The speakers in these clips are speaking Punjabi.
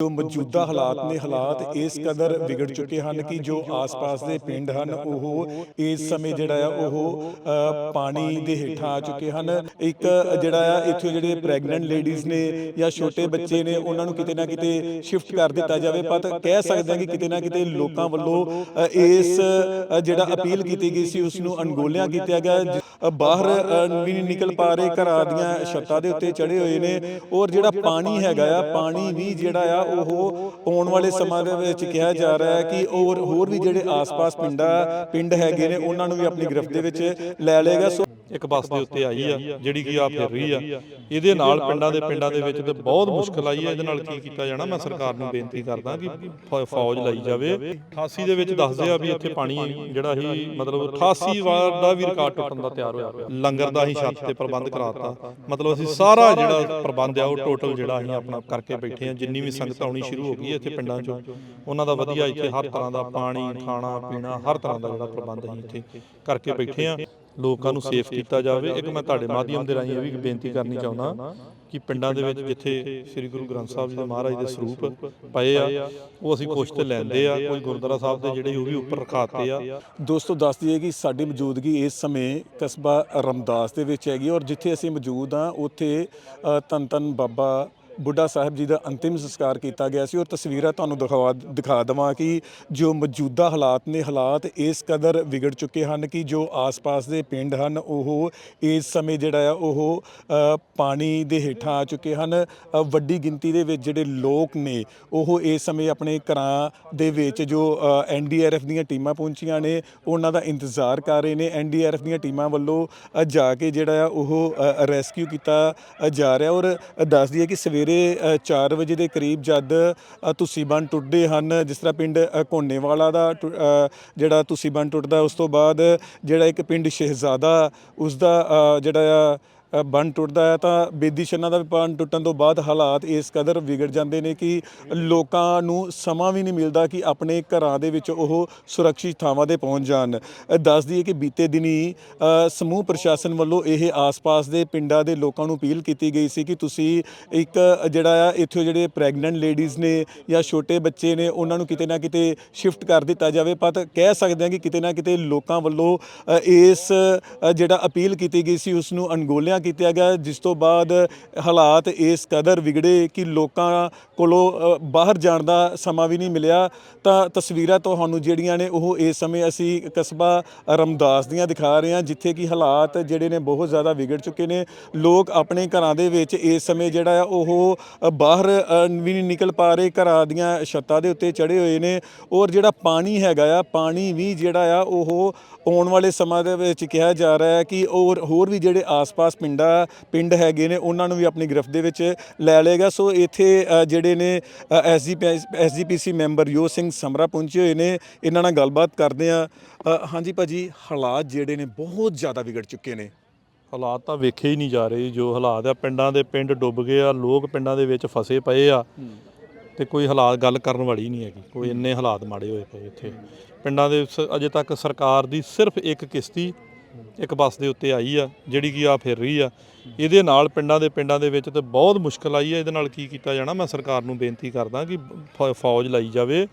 ਜੋ ਮੌਜੂਦਾ ਹਾਲਾਤ ਨੇ ਹਾਲਾਤ ਇਸ ਕਦਰ ਵਿਗੜ ਚੁੱਕੇ ਹਨ ਕਿ ਜੋ ਆਸ-ਪਾਸ ਦੇ ਪਿੰਡ ਹਨ ਉਹ ਇਸ ਸਮੇਂ ਜਿਹੜਾ ਆ ਉਹ ਪਾਣੀ ਦੇ ਹੇਠਾਂ ਆ ਚੁੱਕੇ ਹਨ। ਇੱਕ ਜਿਹੜਾ ਆ ਇੱਥੇ ਜਿਹੜੇ ਪ੍ਰੈਗਨੈਂਟ ਲੇਡੀਜ਼ ਨੇ ਜਾਂ ਛੋਟੇ ਬੱਚੇ ਨੇ ਉਹਨਾਂ ਨੂੰ ਕਿਤੇ ਨਾ ਕਿਤੇ ਸ਼ਿਫਟ ਕਰ ਦਿੱਤਾ ਜਾਵੇ। ਪਰ ਕਹਿ ਸਕਦੇ ਹਾਂ ਕਿ ਕਿਤੇ ਨਾ ਕਿਤੇ ਲੋਕਾਂ ਵੱਲੋਂ ਇਸ ਜਿਹੜਾ ਅਪੀਲ ਕੀਤੀ ਗਈ ਸੀ ਉਸ ਨੂੰ ਅਣਗੋਲਿਆ ਕੀਤਾ ਗਿਆ ਬਾਹਰ ਵੀ ਨਹੀਂ ਨਿਕਲ ਪਾ ਰਹੇ ਘਰਾਂ ਦੀਆਂ ਛੱਤਾਂ ਦੇ ਉੱਤੇ ਚੜੇ ਹੋਏ ਨੇ ਔਰ ਜਿਹੜਾ ਪਾਣੀ ਹੈਗਾ ਆ ਪਾਣੀ ਵੀ ਜਿਹੜਾ ਆ ਉਹ ਆਉਣ ਵਾਲੇ ਸਮਾਂ ਦੇ ਵਿੱਚ ਕਿਹਾ ਜਾ ਰਿਹਾ ਹੈ ਕਿ ਔਰ ਹੋਰ ਵੀ ਜਿਹੜੇ ਆਸ-ਪਾਸ ਪਿੰਡਾਂ ਪਿੰਡ ਹੈਗੇ ਨੇ ਉਹਨਾਂ ਨੂੰ ਵੀ ਆਪਣੀ ਗ੍ਰਿਫਤ ਦੇ ਵਿੱਚ ਲੈ ਲਏਗਾ ਸੋ ਇੱਕ ਬੱਸ ਦੇ ਉੱਤੇ ਆਈ ਆ ਜਿਹੜੀ ਕਿ ਆ ਫਿਰ ਰਹੀ ਆ। ਇਹਦੇ ਨਾਲ ਪਿੰਡਾਂ ਦੇ ਪਿੰਡਾਂ ਦੇ ਵਿੱਚ ਤੇ ਬਹੁਤ ਮੁਸ਼ਕਲ ਆਈ ਆ ਇਹਦੇ ਨਾਲ ਕੀ ਕੀਤਾ ਜਾਣਾ? ਮੈਂ ਸਰਕਾਰ ਨੂੰ ਬੇਨਤੀ ਕਰਦਾ ਕਿ ਫੌਜ ਲਾਈ ਜਾਵੇ। 88 ਦੇ ਵਿੱਚ ਦੱਸਦੇ ਆ ਵੀ ਇੱਥੇ ਪਾਣੀ ਜਿਹੜਾ ਹੀ ਮਤਲਬ 88 ਵਾਰ ਦਾ ਵੀ ਰਿਕਾਰਡ ਟੁੱਟਣ ਦਾ ਤਿਆਰ ਹੋਇਆ ਪਿਆ। ਲੰਗਰ ਦਾ ਹੀ ਛੱਤ ਤੇ ਪ੍ਰਬੰਧ ਕਰਾਤਾ। ਮਤਲਬ ਅਸੀਂ ਸਾਰਾ ਜਿਹੜਾ ਪ੍ਰਬੰਧ ਆ ਉਹ ਟੋਟਲ ਜਿਹੜਾ ਅਸੀਂ ਆਪਣਾ ਕਰਕੇ ਬੈਠੇ ਆ ਜਿੰਨੀ ਵੀ ਸੰਗਤ ਆਉਣੀ ਸ਼ੁਰੂ ਹੋ ਗਈ ਹੈ ਇੱਥੇ ਪਿੰਡਾਂ 'ਚੋਂ। ਉਹਨਾਂ ਦਾ ਵਧੀਆ ਇੱਥੇ ਹਰ ਤਰ੍ਹਾਂ ਦਾ ਪਾਣੀ ਖਾਣਾ ਪੀਣਾ ਹਰ ਤਰ੍ਹਾਂ ਦਾ ਜਿਹੜਾ ਪ੍ਰਬੰਧ ਅਸੀਂ ਇੱਥੇ ਕਰਕੇ ਬੈਠੇ ਆ ਲੋਕਾਂ ਨੂੰ ਸੇਫ ਕੀਤਾ ਜਾਵੇ। ਇੱਕ ਮੈਂ ਤੁਹਾਡੇ ਮਾਧਿਅਮ ਦੇ ਰਾਹੀਂ ਇਹ ਵੀ ਬੇਨਤੀ ਕਰਨੀ ਚਾਹੁੰਦਾ ਕਿ ਪਿੰਡਾਂ ਦੇ ਵਿੱਚ ਜਿੱਥੇ ਸ੍ਰੀ ਗੁਰੂ ਗ੍ਰੰਥ ਸਾਹਿਬ ਜੀ ਦੇ ਮਹਾਰਾਜ ਦੇ ਸਰੂਪ ਪਏ ਆ ਉਹ ਅਸੀਂ ਕੁਛ ਤੇ ਲੈਂਦੇ ਆ ਕੋਈ ਗੁਰਦੁਆਰਾ ਸਾਹਿਬ ਦੇ ਜਿਹੜੇ ਉਹ ਵੀ ਉੱਪਰ ਰਖਾਤੇ ਆ। ਦੋਸਤੋ ਦੱਸ ਦਈਏ ਕਿ ਸਾਡੀ ਮੌਜੂਦਗੀ ਇਸ ਸਮੇਂ ਕਸਬਾ ਰਮਦਾਸ ਦੇ ਵਿੱਚ ਹੈਗੀ ਔਰ ਜਿੱਥੇ ਅਸੀਂ ਮੌਜੂਦ ਹਾਂ ਉੱਥੇ ਧੰਨ ਧੰਨ ਬਾਬਾ ਬੁੱਢਾ ਸਾਹਿਬ ਜੀ ਦਾ ਅੰਤਿਮ ਸੰਸਕਾਰ ਕੀਤਾ ਗਿਆ ਸੀ ਔਰ ਤਸਵੀਰਾਂ ਤੁਹਾਨੂੰ ਦਿਖਾ ਦਿਖਾ ਦਵਾਂ ਕਿ ਜੋ ਮੌਜੂਦਾ ਹਾਲਾਤ ਨੇ, ਹਾਲਾਤ ਇਸ ਕਦਰ ਵਿਗੜ ਚੁੱਕੇ ਹਨ ਕਿ ਜੋ ਆਸ-ਪਾਸ ਦੇ ਪਿੰਡ ਹਨ, ਉਹ ਇਸ ਸਮੇਂ ਜਿਹੜਾ ਆ, ਉਹ ਪਾਣੀ ਦੇ ਹੇਠਾਂ ਆ ਚੁੱਕੇ ਹਨ। ਵੱਡੀ ਗਿਣਤੀ ਦੇ ਵਿੱਚ ਜਿਹੜੇ ਲੋਕ ਨੇ, ਉਹ ਇਸ ਸਮੇਂ ਆਪਣੇ ਘਰਾਂ ਦੇ ਵਿੱਚ ਜੋ ਐਨਡੀਆਰਐਫ ਦੀਆਂ ਟੀਮਾਂ ਪਹੁੰਚੀਆਂ ਨੇ, ਉਹਨਾਂ ਦਾ ਇੰਤਜ਼ਾਰ ਕਰ ਰਹੇ ਨੇ। ਐਨਡੀਆਰਐਫ ਦੀਆਂ ਟੀਮਾਂ ਵੱਲੋਂ ਜਾ ਕੇ ਜਿਹੜਾ ਆ, ਉਹ ਰੈਸਕਿਊ ਕੀਤਾ ਜਾ ਰਿਹਾ ਔਰ ਦੱਸ ਦਈਏ ਕਿ ਸਵੇਰੇ 4 ਵਜੇ ਦੇ ਕਰੀਬ ਜਦ ਅ, ਤੁਸੀਂ ਬੰਨ ਟੁੱਟਦੇ ਹਨ ਜਿਸ ਤਰ੍ਹਾਂ ਪਿੰਡ ਅ, ਘੋਨੇਵਾਲਾ ਦਾ ਟੁ- ਜਿਹੜਾ ਤੁਸੀਂ ਬੰਨ ਟੁੱਟਦਾ ਉਸ ਤੋਂ ਬਾਅਦ ਜਿਹੜਾ ਇੱਕ ਪਿੰਡ ਸ਼ਹਿਜ਼ਾਦਾ ਉਸ ਦਾ ਜਿਹੜਾ ਆ ਬੰਨ ਟੁੱਟਦਾ ਹੈ ਤਾਂ ਬੇਦੀ ਛੰਨਾ ਦਾ ਵੀ ਬੰਨ ਟੁੱਟਣ ਤੋਂ ਬਾਅਦ ਹਾਲਾਤ ਇਸ ਕਦਰ ਵਿਗੜ ਜਾਂਦੇ ਨੇ ਕਿ ਲੋਕਾਂ ਨੂੰ ਸਮਾਂ ਵੀ ਨਹੀਂ ਮਿਲਦਾ ਕਿ ਆਪਣੇ ਘਰਾਂ ਦੇ ਵਿੱਚ ਉਹ ਸੁਰੱਖਿਅਤ ਥਾਵਾਂ ਤੇ ਪਹੁੰਚ ਜਾਣ। ਅ, ਦੱਸ ਦਈਏ ਕਿ ਬੀਤੇ ਦਿਨੀ ਸਮੂਹ ਪ੍ਰਸ਼ਾਸਨ ਵੱਲੋਂ ਇਹ ਆਸ-ਪਾਸ ਦੇ ਪਿੰਡਾਂ ਦੇ ਲੋਕਾਂ ਨੂੰ ਅਪੀਲ ਕੀਤੀ ਗਈ ਸੀ ਕਿ ਤੁਸੀਂ ਇੱਕ ਜਿਹੜਾ ਆ ਇੱਥੇ ਜਿਹੜੇ ਪ੍ਰੈਗਨੈਂਟ ਲੇਡੀਜ਼ ਨੇ ਜਾਂ ਛੋਟੇ ਬੱਚੇ ਨੇ ਉਹਨਾਂ ਨੂੰ ਕਿਤੇ ਨਾ ਕਿਤੇ ਸ਼ਿਫਟ ਕਰ ਦਿੱਤਾ ਜਾਵੇ। ਪਰ ਕਹਿ ਸਕਦੇ ਹਾਂ ਕਿ ਕਿਤੇ ਨਾ ਕਿਤੇ ਲੋਕਾਂ ਵੱਲੋਂ ਇਸ ਜਿਹੜਾ ਅਪੀਲ ਕੀਤੀ ਗਈ ਸੀ ਉਸ ਨੂੰ ਅਣਗੋਲਿਆ ਕੀਤਾ ਗਿਆ, ਜਿਸ ਤੋਂ ਬਾਅਦ ਹਾਲਾਤ ਇਸ ਕਦਰ ਵਿਗੜੇ ਕਿ ਲੋਕਾਂ ਕੋਲੋਂ ਬਾਹਰ ਜਾਣ ਦਾ ਸਮਾਂ ਵੀ ਨਹੀਂ ਮਿਲਿਆ। ਤਾਂ ਤਸਵੀਰਾਂ ਤੁਹਾਨੂੰ ਜਿਹੜੀਆਂ ਨੇ, ਉਹ ਇਸ ਸਮੇਂ ਅਸੀਂ ਕਸਬਾ ਰਮਦਾਸ ਦੀਆਂ ਦਿਖਾ ਰਹੇ ਹਾਂ, ਜਿੱਥੇ ਕਿ ਹਾਲਾਤ ਜਿਹੜੇ ਨੇ ਬਹੁਤ ਜ਼ਿਆਦਾ ਵਿਗੜ ਚੁੱਕੇ ਨੇ। ਲੋਕ ਆਪਣੇ ਘਰਾਂ ਦੇ ਵਿੱਚ ਇਸ ਸਮੇਂ ਜਿਹੜਾ ਆ, ਉਹ ਬਾਹਰ ਵੀ ਨਹੀਂ ਨਿਕਲ ਪਾ ਰਹੇ। ਘਰਾਂ ਦੀਆਂ ਛੱਤਾਂ ਦੇ ਉੱਤੇ ਚੜੇ ਹੋਏ ਨੇ ਔਰ ਜਿਹੜਾ ਪਾਣੀ ਹੈਗਾ ਆ, ਪਾਣੀ ਵੀ ਜਿਹੜਾ ਆ, ਉਹ ਆਉਣ ਵਾਲੇ ਸਮਾਂ ਦੇ ਵਿੱਚ ਕਿਹਾ ਜਾ ਰਿਹਾ ਹੈ ਕਿ ਔਰ ਹੋਰ ਵੀ ਜਿਹੜੇ ਆਸ-ਪਾਸ ਪਿੰਡਾਂ ਪਿੰਡ ਹੈਗੇ ਨੇ ਉਹਨਾਂ ਨੂੰ ਵੀ ਆਪਣੀ ਗ੍ਰਿਫਤ ਦੇ ਵਿੱਚ ਲੈ ਲਏਗਾ ਸੋ ਇੱਥੇ ਜਿਹੜੇ ਨੇ ਐਸਜੀਪੀਸੀ ਮੈਂਬਰ ਯੋ ਸਿੰਘ ਸਮਰਾ ਪਹੁੰਚੇ ਹੋਏ ਨੇ। ਇਹਨਾਂ ਨਾਲ ਗੱਲਬਾਤ ਕਰਦੇ ਆ ਹਾਂਜੀ ਭਾਜੀ ਹਾਲਾਤ ਜਿਹੜੇ ਨੇ ਬਹੁਤ ਜ਼ਿਆਦਾ ਵਿਗੜ ਚੁੱਕੇ ਨੇ। ਹਾਲਾਤ ਤਾਂ ਵੇਖੇ ਹੀ ਨਹੀਂ ਜਾ ਰਹੇ ਜੋ। ਹਾਲਾਤ ਆ ਪਿੰਡਾਂ ਦੇ ਪਿੰਡ ਡੁੱਬ ਗਏ ਆ ਲੋਕ ਪਿੰਡਾਂ ਦੇ ਵਿੱਚ ਫਸੇ ਪਏ ਆ। ਤੇ ਕੋਈ ਹਾਲਾਤ ਗੱਲ ਕਰਨ ਵਾਲੀ ਨਹੀਂ ਹੈਗੀ। ਕੋਈ ਇੰਨੇ ਹਾਲਾਤ ਮਾੜੇ ਹੋਏ ਪਏ ਇੱਥੇ। ਪਿੰਡਾਂ ਦੇ ਅਜੇ ਤੱਕ ਸਰਕਾਰ ਦੀ ਸਿਰਫ ਇੱਕ ਕਿਸ਼ਤੀ ਇੱਕ ਬੱਸ ਦੇ ਉੱਤੇ ਆਈ ਆ, ਜਿਹੜੀ ਕਿ ਆ ਫਿਰ ਰਹੀ ਆ। ਇਹਦੇ ਨਾਲ ਪਿੰਡਾਂ ਦੇ ਪਿੰਡਾਂ ਦੇ ਵਿੱਚ ਤੇ ਬਹੁਤ ਮੁਸ਼ਕਲ ਆਈ ਆ। ਇਹਦੇ ਨਾਲ ਕੀ ਕੀਤਾ ਜਾਣਾ? ਮੈਂ ਸਰਕਾਰ ਨੂੰ ਬੇਨਤੀ ਕਰਦਾ ਕਿ ਫੌ- ਫੌਜ ਲਾਈ ਜਾਵੇ।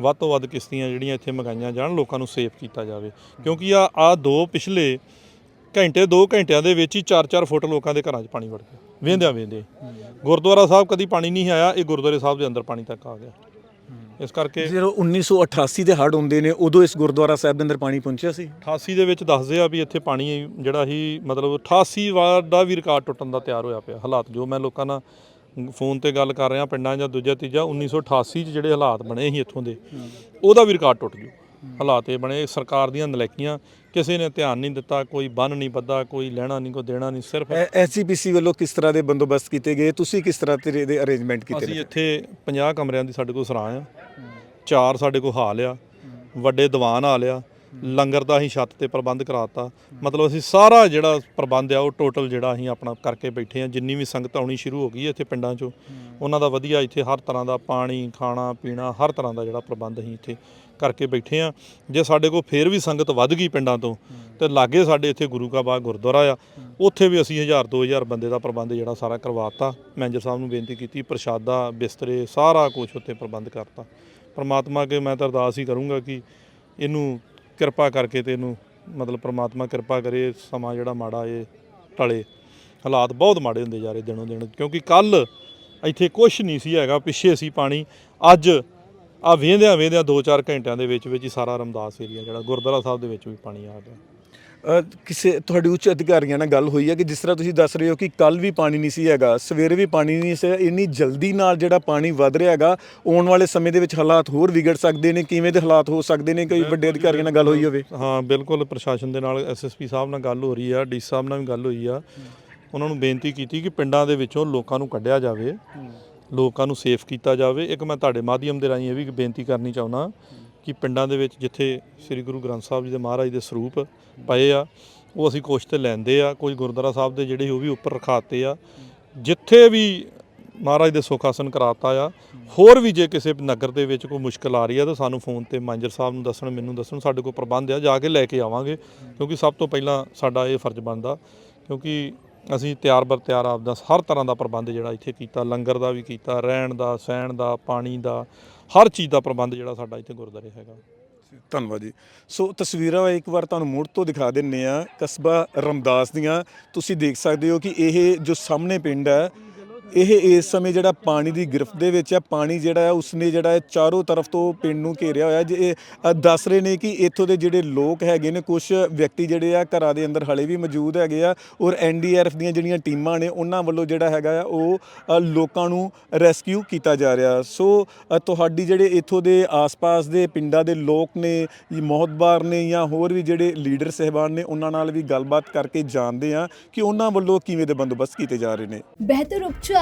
ਵੱਧ ਤੋਂ ਵੱਧ ਕਿਸ਼ਤੀਆਂ ਜਿਹੜੀਆਂ ਇੱਥੇ ਮੰਗਾਈਆਂ ਜਾਣ, ਲੋਕਾਂ ਨੂੰ ਸੇਫ ਕੀਤਾ ਜਾਵੇ। ਕਿਉਂਕਿ ਆ ਆ ਦੋ ਪਿਛਲੇ ਘੰਟੇ 2 ਘੰਟਿਆਂ ਦੇ ਵਿੱਚ ਹੀ 4-4 ਫੁੱਟ ਲੋਕਾਂ ਦੇ ਘਰਾਂ 'ਚ ਪਾਣੀ ਵੜ ਗਿਆ। ਵੇਂਦਿਆਂ ਵੇਂਦੇ ਗੁਰਦੁਆਰਾ ਸਾਹਿਬ ਕਦੀ ਪਾਣੀ ਨਹੀਂ ਆਇਆ। ਇਹ ਗੁਰਦੁਆਰੇ ਸਾਹਿਬ ਦੇ ਅੰਦਰ ਪਾਣੀ ਤੱਕ ਆ ਗਿਆ। ਇਸ ਕਰਕੇ ਜਦੋਂ 1988 ਦੇ ਹੜ੍ਹ ਹੁੰਦੇ ਨੇ ਉਦੋਂ ਇਸ ਗੁਰਦੁਆਰਾ ਸਾਹਿਬ ਦੇ ਅੰਦਰ ਪਾਣੀ ਪਹੁੰਚਿਆ ਸੀ? 88 ਦੇ ਵਿੱਚ ਦੱਸਦੇ ਆ ਵੀ ਇੱਥੇ ਪਾਣੀ ਜਿਹੜਾ ਹੀ ਮਤਲਬ 88 ਵਾਰ ਦਾ ਵੀ ਰਿਕਾਰਡ ਟੁੱਟਣ ਦਾ ਤਿਆਰ ਹੋਇਆ ਪਿਆ ਹਾਲਾਤ ਜੋ ਮੈਂ ਲੋਕਾਂ ਨਾਲ ਫੋਨ ਤੇ ਗੱਲ ਕਰ ਰਿਹਾ ਪਿੰਡਾਂ ਜਾਂ ਦੂਜਾ ਤੀਜਾ 1988 ਚ ਜਿਹੜੇ ਹਾਲਾਤ ਬਣੇ ਸੀ ਇੱਥੋਂ ਦੇ ਉਹਦਾ ਵੀ ਰਿਕਾਰਡ ਟੁੱਟ ਜੂ। ਹਾਲਾਤ ਇਹ ਬਣੇ ਸਰਕਾਰ ਦੀਆਂ ਨਲੈਕੀਆਂ ਕਿਸੇ ਨੇ ਧਿਆਨ ਨਹੀਂ ਦਿੱਤਾ ਕੋਈ ਬੰਨ ਨਹੀਂ ਬੱਧਾ ਕੋਈ ਲੈਣਾ ਨਹੀਂ ਕੋਈ ਦੇਣਾ ਨਹੀਂ ਸਿਰਫ ਐਸਜੀਪੀਸੀ ਵੱਲੋਂ ਕਿਸ ਤਰ੍ਹਾਂ ਦੇ ਬੰਦੋਬਸਤ ਕੀਤੇ ਗਏ? ਤੁਸੀਂ ਕਿਸ ਤਰ੍ਹਾਂ ਦੇ ਦੇ ਅਰੇਂਜਮੈਂਟ ਕੀਤੇ ਅਸੀਂ ਇੱਥੇ 50 ਕਮਰਿਆਂ ਦੀ ਸਾਡੇ ਕੋਲ ਸਰਾਂ ਆ ਚਾਰ ਸਾਡੇ ਕੋਲ ਹਾਲ ਆ ਵੱਡੇ ਦੀਵਾਨ ਹਾਲ ਆ ਲੰਗਰ ਦਾ ਅਸੀਂ ਛੱਤ ਤੇ ਪ੍ਰਬੰਧ ਕਰਾਤਾ। ਮਤਲਬ ਅਸੀਂ ਸਾਰਾ ਜਿਹੜਾ ਪ੍ਰਬੰਧ ਆ, ਉਹ ਟੋਟਲ ਜਿਹੜਾ ਅਸੀਂ ਆਪਣਾ ਕਰਕੇ ਬੈਠੇ ਆ। ਜਿੰਨੀ ਵੀ ਸੰਗਤ ਆਉਣੀ ਸ਼ੁਰੂ ਹੋ ਗਈ ਹੈ ਇੱਥੇ ਪਿੰਡਾਂ 'ਚੋਂ, ਉਹਨਾਂ ਦਾ ਵਧੀਆ ਇੱਥੇ ਹਰ ਤਰ੍ਹਾਂ ਦਾ ਪਾਣੀ, ਖਾਣਾ, ਪੀਣਾ, ਹਰ ਤਰ੍ਹਾਂ ਦਾ ਜਿਹੜਾ ਪ੍ਰਬੰਧ ਅਸੀਂ ਇੱਥੇ ਕਰਕੇ ਬੈਠੇ ਆ। ਜੇ ਸਾਡੇ ਕੋਲ ਫੇਰ ਵੀ ਸੰਗਤ ਵੱਧ ਗਈ ਪਿੰਡਾਂ ਤੋਂ, ਤੇ ਲਾਗੇ ਸਾਡੇ ਇੱਥੇ ਗੁਰੂ ਕਾ ਬਾਗ ਗੁਰਦੁਆਰਾ ਆ। ਉੱਥੇ ਵੀ ਅਸੀਂ 1000 2000 ਬੰਦੇ ਦਾ ਪ੍ਰਬੰਧ ਜਿਹੜਾ ਸਾਰਾ ਕਰਵਾਤਾ। ਮੈਨੇਜਰ ਸਾਹਿਬ ਨੂੰ ਬੇਨਤੀ ਕੀਤੀ, ਪ੍ਰਸ਼ਾਦਾ, ਬਿਸਤਰੇ, ਸਾਰਾ ਕੁਝ ਉੱਥੇ ਪ੍ਰਬੰਧ ਕਰਤਾ। ਪਰਮਾਤਮਾ ਅੱਗੇ ਮੈਂ ਤਾਂ ਅਰਦਾਸ ਹੀ ਕਰੂੰਗਾ ਕਿ ਇਹਨੂੰ ਕਿਰਪਾ ਕਰਕੇ ਤੇ ਇਹਨੂੰ ਮਤਲਬ ਪਰਮਾਤਮਾ ਕਿਰਪਾ ਕਰੇ, ਸਮਾਂ ਜਿਹੜਾ ਮਾੜਾ ਇਹ ਟਲੇ। ਹਾਲਾਤ ਬਹੁਤ ਮਾੜੇ ਹੁੰਦੇ ਜਾ ਰਹੇ ਦਿਨੋਂ ਦਿਨ, ਕਿਉਂਕਿ ਕੱਲ ਇੱਥੇ ਕੁਝ ਨਹੀਂ ਸੀ ਹੈਗਾ, ਪਿੱਛੇ ਸੀ ਪਾਣੀ। ਅੱਜ ਆ ਵੇਂਦਿਆਂ ਵੇਂਦਿਆਂ 2-4 ਘੰਟਿਆਂ ਦੇ ਵਿੱਚ ਵਿੱਚ ਹੀ ਸਾਰਾ ਰਮਦਾਸ ਏਰੀਆ ਜਿਹੜਾ ਗੁਰਦੁਆਰਾ ਸਾਹਿਬ ਦੇ ਵਿੱਚ ਵੀ ਪਾਣੀ ਆ ਗਿਆ। ਕਿਸੇ ਤੁਹਾਡੇ ਉੱਚ ਅਧਿਕਾਰੀਆਂ ਨਾਲ ਗੱਲ ਹੋਈ ਹੈ ਕਿ ਜਿਸ ਤਰ੍ਹਾਂ ਤੁਸੀਂ ਦੱਸ ਰਹੇ ਹੋ ਕਿ ਕੱਲ ਵੀ ਪਾਣੀ ਨਹੀਂ ਸੀ ਹੈਗਾ ਸਵੇਰੇ ਵੀ ਪਾਣੀ ਨਹੀਂ ਸੀ ਇੰਨੀ ਜਲਦੀ ਨਾਲ ਜਿਹੜਾ ਪਾਣੀ ਵੱਧ ਰਿਹਾ ਹੈਗਾ ਆਉਣ ਵਾਲੇ ਸਮੇਂ ਦੇ ਵਿੱਚ ਹਾਲਾਤ ਹੋਰ ਵਿਗੜ ਸਕਦੇ ਨੇ ਕਿਵੇਂ ਦੇ ਹਾਲਾਤ ਹੋ ਸਕਦੇ ਨੇ ਕੋਈ ਵੱਡੇ ਅਧਿਕਾਰੀਆਂ ਨਾਲ ਗੱਲ ਹੋਈ ਹੋਵੇ? ਹਾਂ ਬਿਲਕੁਲ ਪ੍ਰਸ਼ਾਸਨ ਦੇ ਨਾਲ ਐਸਐਸਪੀ ਸਾਹਿਬ ਨਾਲ ਗੱਲ ਹੋ ਰਹੀ ਆ ਡੀ ਸਾਹਿਬ ਨਾਲ ਵੀ ਗੱਲ ਹੋਈ ਆ। ਉਹਨਾਂ ਨੂੰ ਬੇਨਤੀ ਕੀਤੀ ਕਿ ਪਿੰਡਾਂ ਦੇ ਵਿੱਚੋਂ ਲੋਕਾਂ ਨੂੰ ਕੱਢਿਆ ਜਾਵੇ ਲੋਕਾਂ ਨੂੰ ਸੇਫ ਕੀਤਾ ਜਾਵੇ। ਇੱਕ ਮੈਂ ਤੁਹਾਡੇ ਮਾਧਿਅਮ ਦੇ ਰਾਹੀਂ ਇਹ ਵੀ ਬੇਨਤੀ ਕਰਨੀ ਚਾਹੁੰਦਾ ਕਿ ਪਿੰਡਾਂ ਦੇ ਵਿੱਚ ਜਿੱਥੇ ਸ੍ਰੀ ਗੁਰੂ ਗ੍ਰੰਥ ਸਾਹਿਬ ਜੀ ਦੇ ਮਹਾਰਾਜ ਦੇ ਸਰੂਪ ਪਏ ਆ, ਉਹ ਅਸੀਂ ਕੁਛ ਤੇ ਲੈਂਦੇ ਆ, ਕੋਈ ਗੁਰਦੁਆਰਾ ਸਾਹਿਬ ਦੇ ਜਿਹੜੇ ਉਹ ਵੀ ਉੱਪਰ ਰਖਾਤੇ ਆ। ਜਿੱਥੇ ਵੀ ਮਹਾਰਾਜ ਦੇ ਸੁੱਖ ਆਸਨ ਕਰਾਤਾ ਆ, ਹੋਰ ਵੀ ਜੇ ਕਿਸੇ ਨਗਰ ਦੇ ਵਿੱਚ ਕੋਈ ਮੁਸ਼ਕਲ ਆ ਰਹੀ ਆ ਤਾਂ ਸਾਨੂੰ ਫੋਨ ਤੇ ਮਾਂਜਰ ਸਾਹਿਬ ਨੂੰ ਦੱਸਣ, ਮੈਨੂੰ ਦੱਸਣ, ਸਾਡੇ ਕੋਲ ਪ੍ਰਬੰਧ ਆ, ਜਾ ਕੇ ਲੈ ਕੇ ਆਵਾਂਗੇ, ਕਿਉਂਕਿ ਸਭ ਤੋਂ ਪਹਿਲਾਂ ਸਾਡਾ ਇਹ ਫਰਜ਼ ਬਣਦਾ, ਕਿਉਂਕਿ ਅਸੀਂ ਤਿਆਰ ਬਰ ਤਿਆਰ ਆਪਦਾ ਹਰ ਤਰ੍ਹਾਂ ਦਾ ਪ੍ਰਬੰਧ ਜਿਹੜਾ ਇੱਥੇ ਕੀਤਾ, ਲੰਗਰ ਦਾ ਵੀ ਕੀਤਾ, ਰਹਿਣ ਦਾ, ਸਹਿਣ ਦਾ, ਪਾਣੀ ਦਾ, ਹਰ ਚੀਜ਼ ਦਾ ਪ੍ਰਬੰਧ ਜਿਹੜਾ ਸਾਡਾ ਇੱਥੇ ਗੁਰਦੁਆਰੇ ਹੈਗਾ। ਧੰਨਵਾਦ ਜੀ। ਸੋ ਤਸਵੀਰਾਂ ਇੱਕ ਵਾਰ ਤੁਹਾਨੂੰ ਮੁੜ ਤੋਂ ਦਿਖਾ ਦਿੰਨੇ ਆ ਕਸਬਾ ਰਮਦਾਸ ਦੀਆਂ। ਤੁਸੀਂ ਦੇਖ ਸਕਦੇ ਹੋ ਕਿ ਇਹ ਜੋ ਸਾਹਮਣੇ ਪਿੰਡ ਹੈ ਇਹ ਇਸ ਸਮੇਂ ਜਿਹੜਾ ਪਾਣੀ ਦੀ ਗ੍ਰਿਫਤ ਦੇ ਵਿੱਚ ਹੈ ਪਾਣੀ ਜਿਹੜਾ ਹੈ ਉਸਨੇ ਜਿਹੜਾ ਹੈ ਚਾਰੋਂ ਤਰਫ ਤੋਂ ਪਿੰਡ ਨੂੰ ਘੇਰਿਆ ਹੋਇਆ ਜੇ ਇਹ, ਅ, ਦੱਸ ਰਹੇ ਨੇ ਕਿ ਇੱਥੋਂ ਦੇ ਜਿਹੜੇ ਲੋਕ ਹੈਗੇ ਨੇ ਕੁਝ ਵਿਅਕਤੀ ਜਿਹੜੇ ਆ ਘਰਾਂ ਦੇ ਅੰਦਰ ਹਲੇ ਵੀ ਮੌਜੂਦ ਹੈਗੇ ਆ ਔਰ ਐਨਡੀਆਰਐਫ ਦੀਆਂ ਜਿਹੜੀਆਂ ਟੀਮਾਂ ਨੇ ਉਹਨਾਂ ਵੱਲੋਂ ਜਿਹੜਾ ਹੈਗਾ ਆ ਉਹ ਅ, ਲੋਕਾਂ ਨੂੰ ਰੈਸਕਿਊ ਕੀਤਾ ਜਾ ਰਿਹਾ। ਸੋ ਅ, ਤੁਹਾਡੀ ਜਿਹੜੇ ਇੱਥੋਂ ਦੇ ਆਸ-ਪਾਸ ਦੇ ਪਿੰਡਾਂ ਦੇ ਲੋਕ ਨੇ ਜੀ ਨੇ ਜਾਂ ਹੋਰ ਵੀ ਜਿਹੜੇ ਲੀਡਰ ਸਹਿਬਾਨ ਨੇ ਉਹਨਾਂ ਨਾਲ ਵੀ ਗੱਲਬਾਤ ਕਰਕੇ ਜਾਣਦੇ ਆ ਕਿ ਉਹਨਾਂ ਵੱਲੋਂ ਕਿਵੇਂ ਦੇ ਬੰਦੋਬਸਤ ਕੀਤੇ ਜਾ ਰਹੇ ਨੇ। ਬਿਹਤਰ ਉਪਚਾਰ